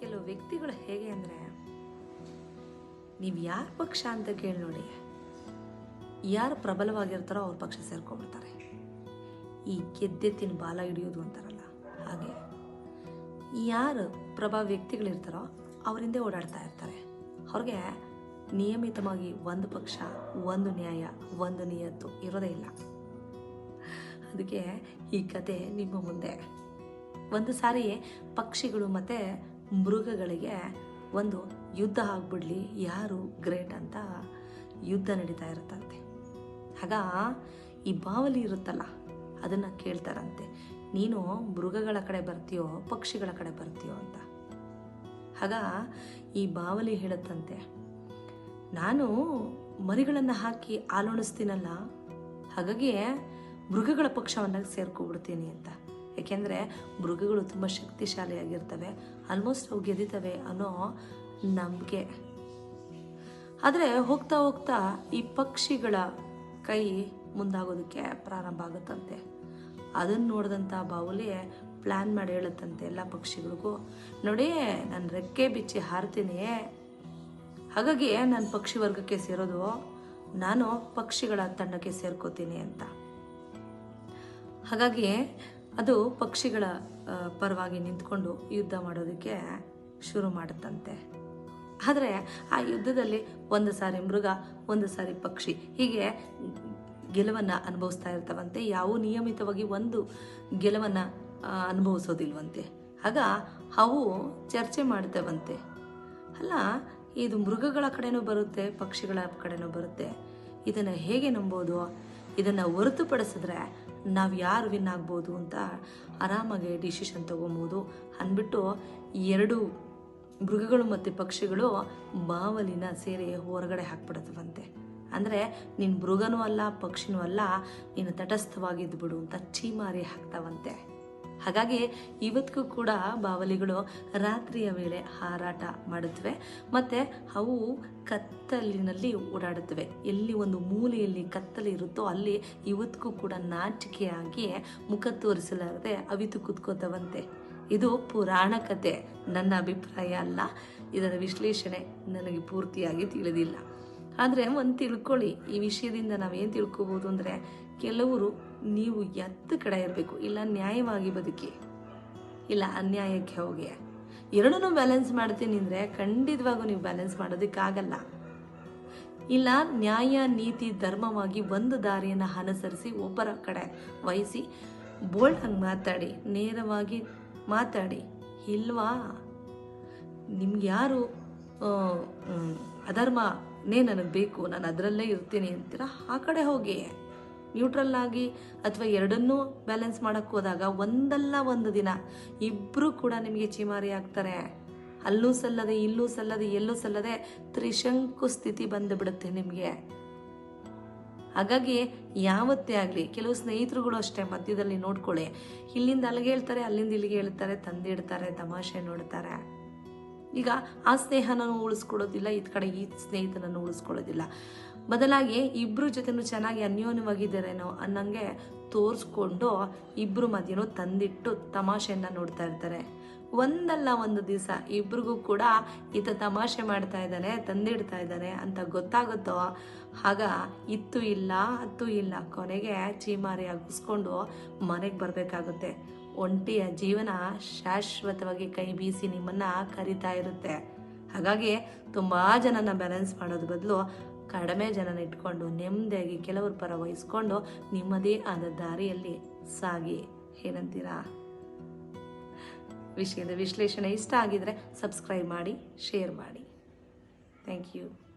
ಕೆಲವು ವ್ಯಕ್ತಿಗಳು ಹೇಗೆ ಅಂದರೆ, ನೀವು ಯಾರ ಪಕ್ಷ ಅಂತ ಕೇಳಿ ನೋಡಿ, ಯಾರು ಪ್ರಬಲವಾಗಿರ್ತಾರೋ ಅವ್ರ ಪಕ್ಷ ಸೇರ್ಕೊಂಡ್ಬಿಡ್ತಾರೆ. ಈ ಗೆದ್ದೆತ್ತಿನ ಬಾಲ ಹಿಡಿಯೋದು ಅಂತಾರಲ್ಲ, ಹಾಗೆ. ಯಾರು ಪ್ರಭಾವ ವ್ಯಕ್ತಿಗಳಿರ್ತಾರೋ ಅವರಿಂದ ಓಡಾಡ್ತಾ ಇರ್ತಾರೆ. ಅವ್ರಿಗೆ ನಿಯಮಿತವಾಗಿ ಒಂದು ಪಕ್ಷ, ಒಂದು ನ್ಯಾಯ, ಒಂದು ನಿಯತ್ತು ಇರೋದೇ ಇಲ್ಲ. ಅದಕ್ಕೆ ಈ ಕತೆ ನಿಮ್ಮ ಮುಂದೆ. ಒಂದು ಸಾರಿ ಪಕ್ಷಿಗಳು ಮತ್ತು ಮೃಗಗಳಿಗೆ ಒಂದು ಯುದ್ಧ ಆಗ್ಬಿಡ್ಲಿ, ಯಾರು ಗ್ರೇಟ್ ಅಂತ ಯುದ್ಧ ನಡೀತಾ ಇರುತ್ತಂತೆ. ಆಗ ಈ ಬಾವಲಿ ಇರುತ್ತಲ್ಲ, ಅದನ್ನು ಕೇಳ್ತಾರಂತೆ. ನೀನು ಮೃಗಗಳ ಕಡೆ ಬರ್ತೀಯೋ, ಪಕ್ಷಿಗಳ ಕಡೆ ಬರ್ತೀಯೋ ಅಂತ. ಆಗ ಈ ಬಾವಲಿ ಹೇಳುತ್ತಂತೆ, ನಾನು ಮರಿಗಳನ್ನು ಹಾಕಿ ಆಲೋಣಿಸ್ತೀನಲ್ಲ ಹಾಗಾಗಿ ಮೃಗಗಳ ಪಕ್ಷವನ್ನು ಸೇರ್ಕೊಬಿಡ್ತೀನಿ ಅಂತ. ಯಾಕೆಂದರೆ ಮೃಗಗಳು ತುಂಬ ಶಕ್ತಿಶಾಲಿಯಾಗಿರ್ತವೆ. ಆಲ್ಮೋಸ್ಟ್ ಅವು ಗೆದಿತವೆ ಅನ್ನೋ ನಂಬಿಕೆ. ಆದರೆ ಹೋಗ್ತಾ ಹೋಗ್ತಾ ಈ ಪಕ್ಷಿಗಳ ಕೈ ಮುಂದಾಗೋದಕ್ಕೆ ಪ್ರಾರಂಭ ಆಗುತ್ತಂತೆ. ಅದನ್ನು ನೋಡಿದಂಥ ಬಾವುಲಿ ಪ್ಲ್ಯಾನ್ ಮಾಡಿ ಹೇಳುತ್ತಂತೆ ಎಲ್ಲ ಪಕ್ಷಿಗಳಿಗೂ, ನೋಡಿ, ನಾನು ರೆಕ್ಕೆ ಬಿಚ್ಚಿ ಹಾರ್ತೀನಿ. ಹಾಗಾಗಿ ನಾನು ಪಕ್ಷಿ ವರ್ಗಕ್ಕೆ ಸೇರೋದು, ನಾನು ಪಕ್ಷಿಗಳ ತಂಡಕ್ಕೆ ಸೇರ್ಕೋತೀನಿ ಅಂತ. ಹಾಗಾಗಿ ಅದು ಪಕ್ಷಿಗಳ ಪರವಾಗಿ ನಿಂತ್ಕೊಂಡು ಯುದ್ಧ ಮಾಡೋದಕ್ಕೆ ಶುರು ಮಾಡುತ್ತಂತೆ. ಆದರೆ ಆ ಯುದ್ಧದಲ್ಲಿ ಒಂದು ಸಾರಿ ಮೃಗ, ಒಂದು ಸಾರಿ ಪಕ್ಷಿ ಹೀಗೆ ಗೆಲುವನ್ನು ಅನುಭವಿಸ್ತಾ ಇರ್ತವಂತೆ. ಯಾವ ನಿಯಮಿತವಾಗಿ ಒಂದು ಗೆಲುವನ್ನು ಅನುಭವಿಸೋದಿಲ್ವಂತೆ. ಆಗ ಅವು ಚರ್ಚೆ ಮಾಡ್ತೇವಂತೆ. ಅಲ್ಲ, ಇದು ಮೃಗಗಳ ಕಡೆನೂ ಬರುತ್ತೆ, ಪಕ್ಷಿಗಳ ಕಡೆನೂ ಬರುತ್ತೆ. ಇದನ್ನು ಹೇಗೆ ನಂಬೋದು? ಇದನ್ನು ಹೊರತುಪಡಿಸಿದ್ರೆ ನಾವು ಯಾರು ವಿನ್ ಆಗ್ಬೋದು ಅಂತ ಆರಾಮಾಗಿ ಡಿಸಿಷನ್ ತೊಗೊಬೋದು. ಅಂದ್ಬಿಟ್ಟು ಎರಡು ಮೃಗಗಳು ಮತ್ತು ಪಕ್ಷಿಗಳು ಬಾವಲಿನ ಸೇರಿ ಹೊರಗಡೆ ಹಾಕ್ಬಿಡತ್ತವಂತೆ. ಅಂದರೆ ನಿನ್ನ ಮೃಗನೂ ಅಲ್ಲ, ಪಕ್ಷಿನೂ ಅಲ್ಲ, ನೀನು ತಟಸ್ಥವಾಗಿದ್ದು ಬಿಡು ಅಂತ ಚೀಮಾರಿ ಹಾಕ್ತಾವಂತೆ. ಹಾಗಾಗಿ ಇವತ್ತಿಗೂ ಕೂಡ ಬಾವಲಿಗಳು ರಾತ್ರಿಯ ವೇಳೆ ಹಾರಾಟ ಮಾಡುತ್ತವೆ. ಮತ್ತು ಅವು ಕತ್ತಲಿನಲ್ಲಿ ಓಡಾಡುತ್ತವೆ. ಎಲ್ಲಿ ಒಂದು ಮೂಲೆಯಲ್ಲಿ ಕತ್ತಲು ಇರುತ್ತೋ ಅಲ್ಲಿ ಇವತ್ತಿಗೂ ಕೂಡ ನಾಚಿಕೆಯಾಗಿ ಮುಖ ತೋರಿಸಲಾರದೆ ಅವಿತು ಕುತ್ಕೋತವಂತೆ. ಇದು ಪುರಾಣ ಕತೆ. ನನ್ನ ಅಭಿಪ್ರಾಯ ಅಲ್ಲ. ಇದರ ವಿಶ್ಲೇಷಣೆ ನನಗೆ ಪೂರ್ತಿಯಾಗಿ ತಿಳಿದಿಲ್ಲ. ಆದರೆ ಒಂದು ತಿಳ್ಕೊಳ್ಳಿ ಈ ವಿಷಯದಿಂದ ನಾವೇನು ತಿಳ್ಕೊಬೋದು ಅಂದರೆ ಕೆಲವರು ನೀವು ಎತ್ತ ಕಡೆ ಇರಬೇಕು ಇಲ್ಲ ನ್ಯಾಯವಾಗಿ ಬದುಕಿ ಇಲ್ಲ ಅನ್ಯಾಯಕ್ಕೆ ಹೋಗಿ. ಎರಡನ್ನೂ ಬ್ಯಾಲೆನ್ಸ್ ಮಾಡ್ತೀನಿ ಅಂದರೆ ಖಂಡಿತವಾಗೂ ನೀವು ಬ್ಯಾಲೆನ್ಸ್ ಮಾಡೋದಕ್ಕಾಗಲ್ಲ. ಇಲ್ಲ ನ್ಯಾಯ ನೀತಿ ಧರ್ಮವಾಗಿ ಒಂದು ದಾರಿಯನ್ನು ಅನುಸರಿಸಿ ಒಬ್ಬರ ಕಡೆ ವಹಿಸಿ ಬೋಲ್ಡ್ ಹಂಗೆ ಮಾತಾಡಿ ನೇರವಾಗಿ ಮಾತಾಡಿ ಇಲ್ವಾ? ನಿಮ್ಗೆ ಯಾರು ಆ, ಅಧರ್ಮನೇ ನನಗೆ ಬೇಕು, ನಾನು ಅದರಲ್ಲೇ ಇರ್ತೀನಿ ಅಂತೀರ? ಆ ಕಡೆ ಹೋಗಿ. ನ್ಯೂಟ್ರಲ್ ಆಗಿ ಅಥವಾ ಎರಡನ್ನೂ ಬ್ಯಾಲೆನ್ಸ್ ಮಾಡೋಕ್ಕೆ ಹೋದಾಗ ಒಂದಲ್ಲ ಒಂದು ದಿನ ಇಬ್ಬರು ಕೂಡ ನಿಮಗೆ ಚಿಮಾರಿ ಆಗ್ತಾರೆ. ಅಲ್ಲೂ ಸಲ್ಲದೆ, ಇಲ್ಲೂ ಸಲ್ಲದೆ, ಎಲ್ಲೂ ಸಲ್ಲದೆ ತ್ರಿಶಂಕು ಸ್ಥಿತಿ ಬಂದುಬಿಡುತ್ತೆ ನಿಮಗೆ. ಹಾಗಾಗಿ ಯಾವತ್ತೇ ಆಗಲಿ, ಕೆಲವು ಸ್ನೇಹಿತರುಗಳು ಅಷ್ಟೇ ಮಧ್ಯದಲ್ಲಿ ನೋಡ್ಕೊಳ್ಳಿ. ಇಲ್ಲಿಂದ ಅಲ್ಲಿಗೆ ಹೇಳ್ತಾರೆ, ಅಲ್ಲಿಂದ ಇಲ್ಲಿಗೆ ಹೇಳ್ತಾರೆ, ತಂದಿಡ್ತಾರೆ, ತಮಾಷೆ ನೋಡ್ತಾರೆ. ಈಗ ಆ ಸ್ನೇಹನೂ ಉಳಿಸ್ಕೊಳ್ಳೋದಿಲ್ಲ ಈ ಕಡೆ ಈ ಸ್ನೇಹಿತನನ್ನು ಉಳಿಸ್ಕೊಳ್ಳೋದಿಲ್ಲ. ಬದಲಾಗಿ ಇಬ್ಬರು ಜೊತೆನೂ ಚೆನ್ನಾಗಿ ಅನ್ಯೋನ್ಯವಾಗಿದ್ದಾರೇನೋ ಅನ್ನಂಗೆ ತೋರಿಸ್ಕೊಂಡು ಇಬ್ಬರು ಮಧ್ಯನೂ ತಂದಿಟ್ಟು ತಮಾಷೆಯನ್ನ ನೋಡ್ತಾ ಇರ್ತಾರೆ. ಒಂದಲ್ಲ ಒಂದು ದಿವಸ ಇಬ್ರಿಗೂ ಕೂಡ ಈತ ತಮಾಷೆ ಮಾಡ್ತಾ ಇದ್ದಾನೆ, ತಂದಿಡ್ತಾ ಇದ್ದಾನೆ ಅಂತ ಗೊತ್ತಾಗುತ್ತೋ? ಆಗ ಇತ್ತು ಇಲ್ಲ ಹತ್ತು ಇಲ್ಲ ಕೊನೆಗೆ ಚೀಮಾರಿ ಆಗಿಸ್ಕೊಂಡು ಮನೆಗೆ ಬರಬೇಕಾಗುತ್ತೆ. ಒಂಟಿಯ ಜೀವನ ಶಾಶ್ವತವಾಗಿ ಕೈ ಬೀಸಿ ನಿಮ್ಮನ್ನ ಕರಿತಾ ಇರುತ್ತೆ. ಹಾಗಾಗಿ ತುಂಬ ಜನನ ಬ್ಯಾಲೆನ್ಸ್ ಮಾಡೋದು ಬದಲು ಕಡಿಮೆ ಜನನ ಇಟ್ಕೊಂಡು ನೆಮ್ಮದಿಯಾಗಿ ಕೆಲವ್ರ ಪರ ವಹಿಸ್ಕೊಂಡು ನಿಮ್ಮದೇ ಆದ ದಾರಿಯಲ್ಲಿ ಸಾಗಿ. ಏನಂತೀರಾ? ವಿಷಯದ ವಿಶ್ಲೇಷಣೆ ಇಷ್ಟ ಆಗಿದ್ರೆ ಸಬ್ಸ್ಕ್ರೈಬ್ ಮಾಡಿ ಶೇರ್ ಮಾಡಿ. Thank you